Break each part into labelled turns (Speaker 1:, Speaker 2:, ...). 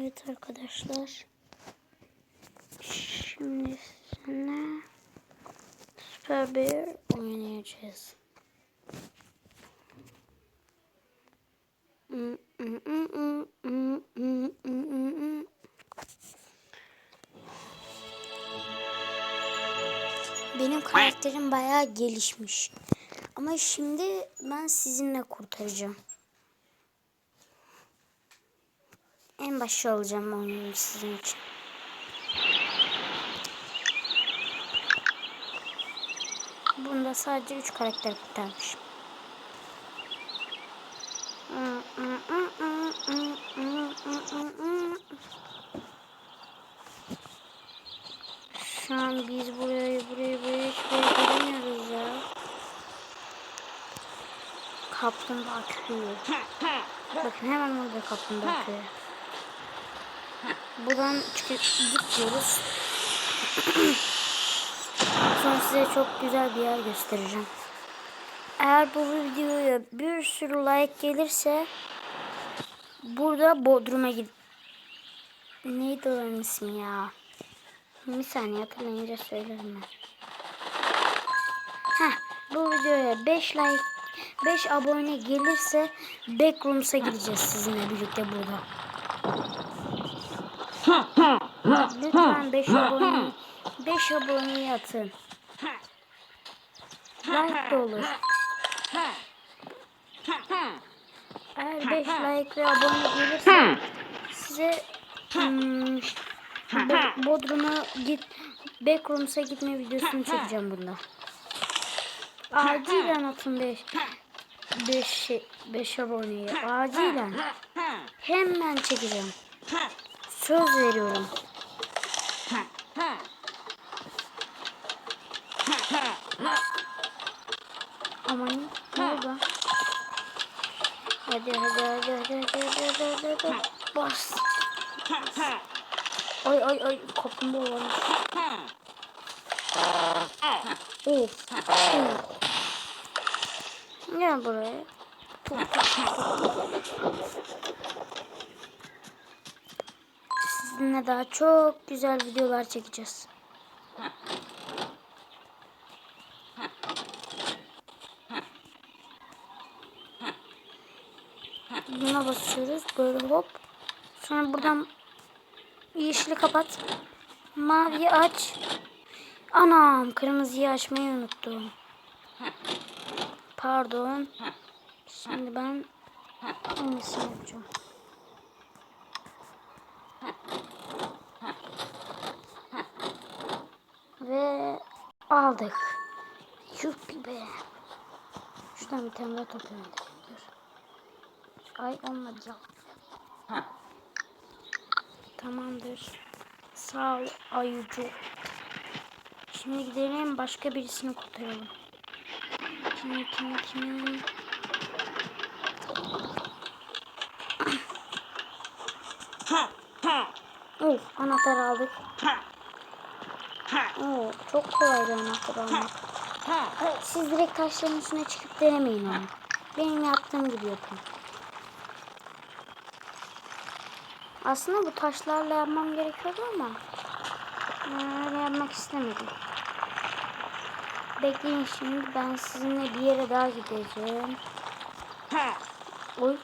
Speaker 1: Evet arkadaşlar. Şimdi sizinle Super Bear oynayacağız. Benim karakterim bayağı gelişmiş. Ama şimdi ben sizinle kurtaracağım. Başta olacağım oyunu sizin için. Bunda sadece 3 karakter kurtarmışım. Şu an biz burayı burayı burayı hiçbir göremiyoruz ya. Kaplumbağa köyü. Bakın hemen orada kaplumbağa köyü. Buradan çıkıp gidiyoruz. Sonra size çok güzel bir yer göstereceğim. Eğer bu videoya bir sürü like gelirse burada Bodrum'a gid... Neydi onun ismi ya? Bir saniye hatırlayınca söylerim ben. Heh, bu videoya 5 like 5 abone gelirse Backrooms'a gideceğiz sizinle birlikte burada. Lütfen 5 abone 5 aboneyi atın. Like de olur. Eğer 5 like ve abone gelirse size hmm, Bo- Bodrum'a git Backrooms'a gitme videosunu çekeceğim bunda. Acilen atın 5 5 5 aboneyi. Acilen. Hemen çekeceğim. Söz veriyorum. Aman ne oldu? Hadi hadi hadi hadi hadi hadi hadi hadi bas. Ay ay ay kapımda olan. Of. Gel buraya. Sizinle daha çok güzel videolar çekeceğiz. Buna basıyoruz. Böyle hop. Sonra buradan yeşili kapat. Maviyi aç. Anam kırmızıyı açmayı unuttum. Pardon. Şimdi ben hangisini yapacağım? Ve aldık. Yuppi be. Şuradan bir tane daha toplayalım. Dur. Ay olmadı ya. Tamamdır. Sağ ol ayıcı. Şimdi gidelim başka birisini kurtaralım. Kimi kimi kimi. Of anahtar aldık. Oo, çok kolay bir anahtar. Siz direkt taşların üstüne çıkıp denemeyin onu. Benim yaptığım gibi yapın. Aslında bu taşlarla yapmam gerekiyordu ama e, öyle yapmak istemedim. Bekleyin şimdi ben sizinle bir yere daha gideceğim. Oy.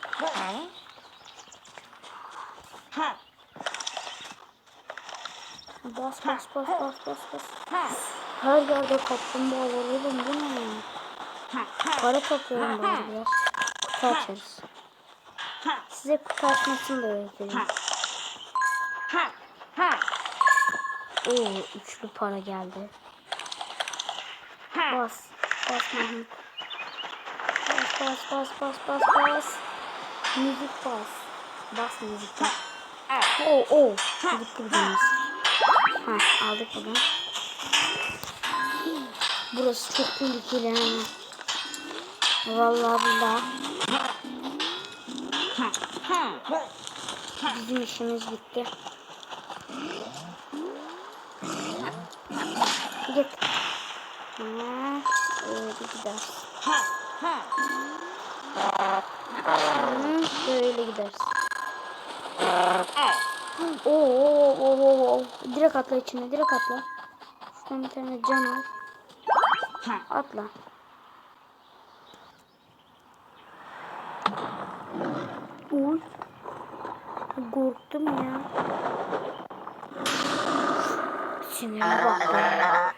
Speaker 1: Bas bas bas bas bas bas. Her yerde kaplumbağa var oğlum bu ne ya? Para topluyorum ben biraz. Kutu açarız. Size kutu açmasını da öğreteceğim. Oo üçlü para geldi. Bas. Bas Mahmut. Bas bas bas bas bas bas. Müzik bas. Bas müzik. Oo oo. Gitti birimiz. Ha aldık bunu. Burası çok tehlikeli ha. Vallahi billahi. Bizim işimiz bitti. Git. Ha, öyle gider. Hı, böyle oo, oo, oo, oo. Direkt atla içine, direkt atla. Şuradan bir tane can al. Atla. Uy. Korktum ya. Sinirime bak ya.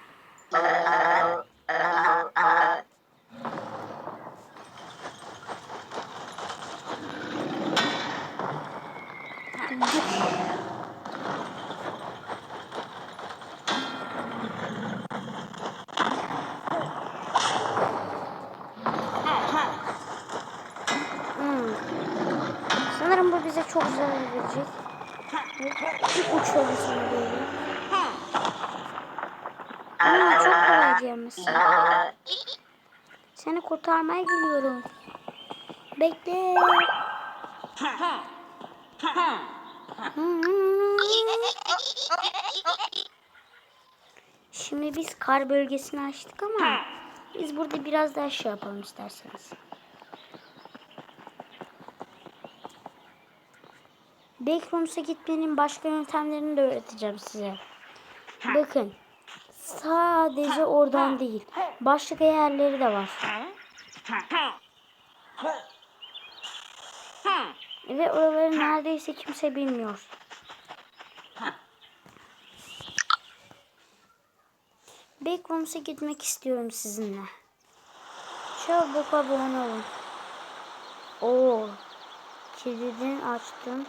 Speaker 1: Hmm. Sanırım bu bize çok zarar verecek. Bir uçuyorum sana böyle. Ama çok kolay gelmesin. Seni kurtarmaya geliyorum. Bekle. Şimdi biz kar bölgesini açtık ama biz burada biraz daha şey yapalım isterseniz. Backrooms'a gitmenin başka yöntemlerini de öğreteceğim size. Bakın. Sadece oradan değil. Başka yerleri de var. Ve oraları neredeyse kimse bilmiyor. Backrooms'a gitmek istiyorum sizinle. Çabuk abone olun. Oo. Kilidini açtım.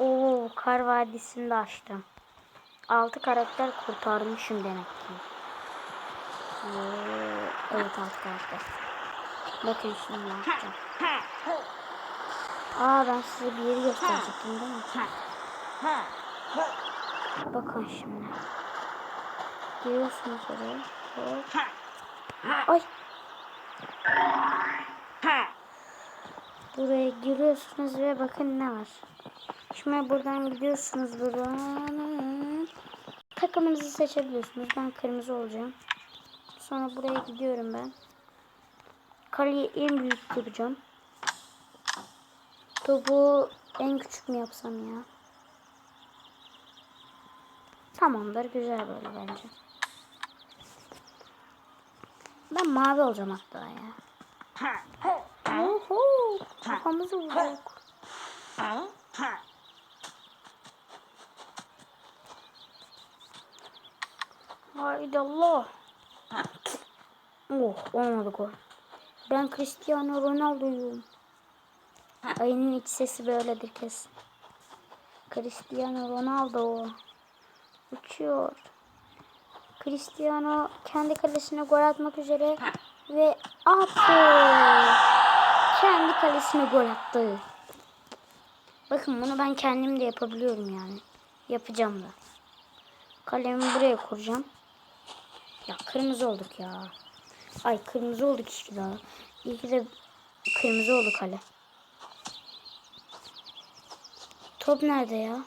Speaker 1: Oo, Kar Vadisi'ni de açtım. 6 karakter kurtarmışım demek ki. Oo, evet 6 karakter. Bakın şimdi ne yapacağım. Aa ben size bir yeri gösterecektim değil mi? Bakın şimdi. Giriyorsunuz oraya. Ay. Buraya giriyorsunuz ve bakın ne var. Şimdi buradan gidiyorsunuz buradan. Takımınızı seçebiliyorsunuz. Ben kırmızı olacağım. Sonra buraya gidiyorum ben. Kaleyi en büyük yapacağım. Topu en küçük mü yapsam ya? Tamamdır. Güzel böyle bence. Ben mavi olacağım hatta ya. Oho, kafamızı vurduk. Haydi Allah. Oh olmadı gol. Ben Cristiano Ronaldo'yum. Ayının iç sesi böyledir kesin. Cristiano Ronaldo uçuyor. Cristiano kendi kalesine gol atmak üzere ve attı. Kendi kalesine gol attı. Bakın bunu ben kendim de yapabiliyorum yani. Yapacağım da. Kalemi buraya kuracağım. Ya kırmızı olduk ya. Ay kırmızı olduk işte daha. İyi ki de kırmızı oldu kale. Top nerede ya?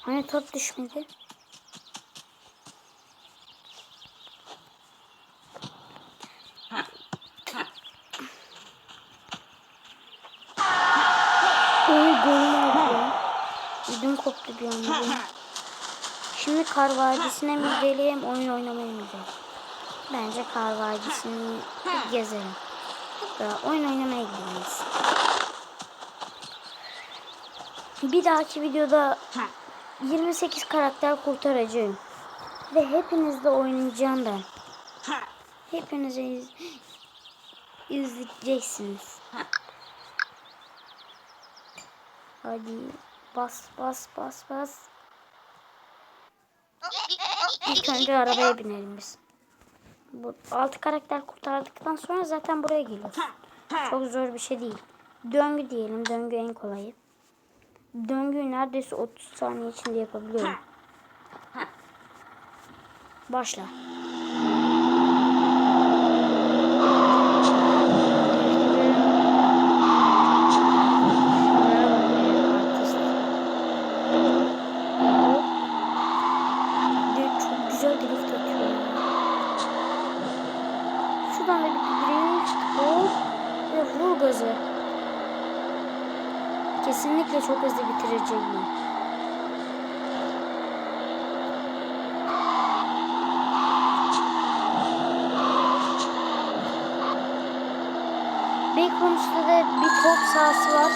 Speaker 1: Hani top düşmedi? Oy golüm oldu. Ödüm koptu bir anda. Şimdi Kar Vadisi'ne mi gidelim, oyun oynamaya mı gidelim? Bence Kar Vadisi'ni gezelim. Hatta oyun oynamaya gideriz. Bir dahaki videoda 28 karakter kurtaracağım. Ve hepinizle oynayacağım ben. Hepinize iz izleyeceksiniz. Hadi bas bas bas bas. İlk önce arabaya binelim biz. Bu altı karakter kurtardıktan sonra zaten buraya geliyoruz. Çok zor bir şey değil. Döngü diyelim. Döngü en kolayı. Döngüyü neredeyse 30 saniye içinde yapabiliyorum. Başla. Bir de çok güzel drift atıyor. ya. Şuradan da bir drift hop ve vur gazı. Kesinlikle çok hızlı bitireceğim. Backrooms'ta da bir top sahası var.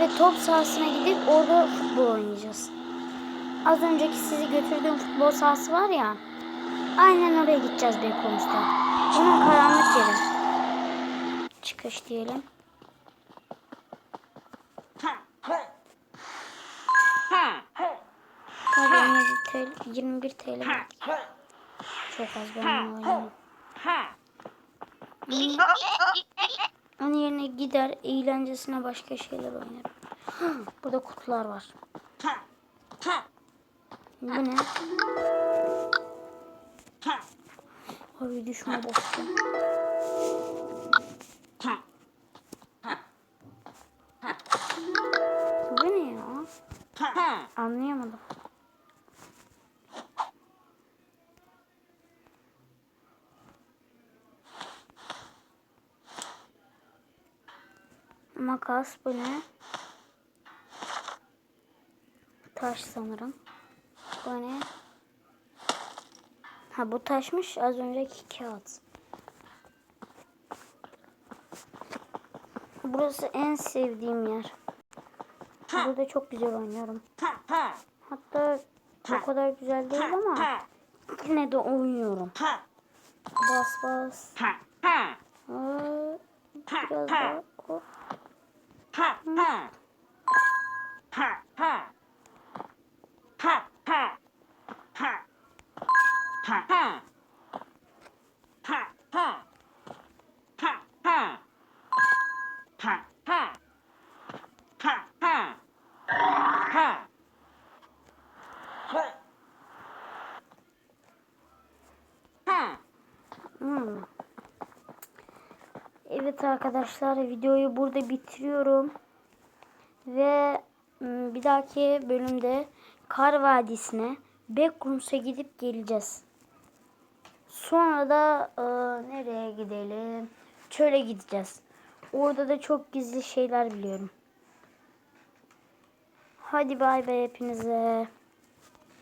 Speaker 1: Ve top sahasına gidip orada futbol oynayacağız. Az önceki sizi götürdüğüm futbol sahası var ya. Aynen oraya gideceğiz Backrooms'ta. Onun karanlık yeri. Çıkış diyelim. TL, 21 TL. Çok az ben oynayayım. Onun yerine gider eğlencesine başka şeyler oynarım. Burada kutular var. Bu ne? Abi düşme bastım. Bu ne ya? Anlayamadım. Makas bu ne? Taş sanırım. Bu ne? Ha bu taşmış az önceki kağıt. Burası en sevdiğim yer. Burada çok güzel oynuyorum. Hatta o kadar güzel değil ama yine de oynuyorum. Bas bas. Biraz daha. Hop. Hmm. Evet arkadaşlar videoyu burada bitiriyorum. Ve hmm, bir dahaki bölümde Kar Vadisi'ne Backrooms'a gidip geleceğiz. Sonra da e, nereye gidelim? Çöle gideceğiz. Orada da çok gizli şeyler biliyorum. Hadi bay bay hepinize.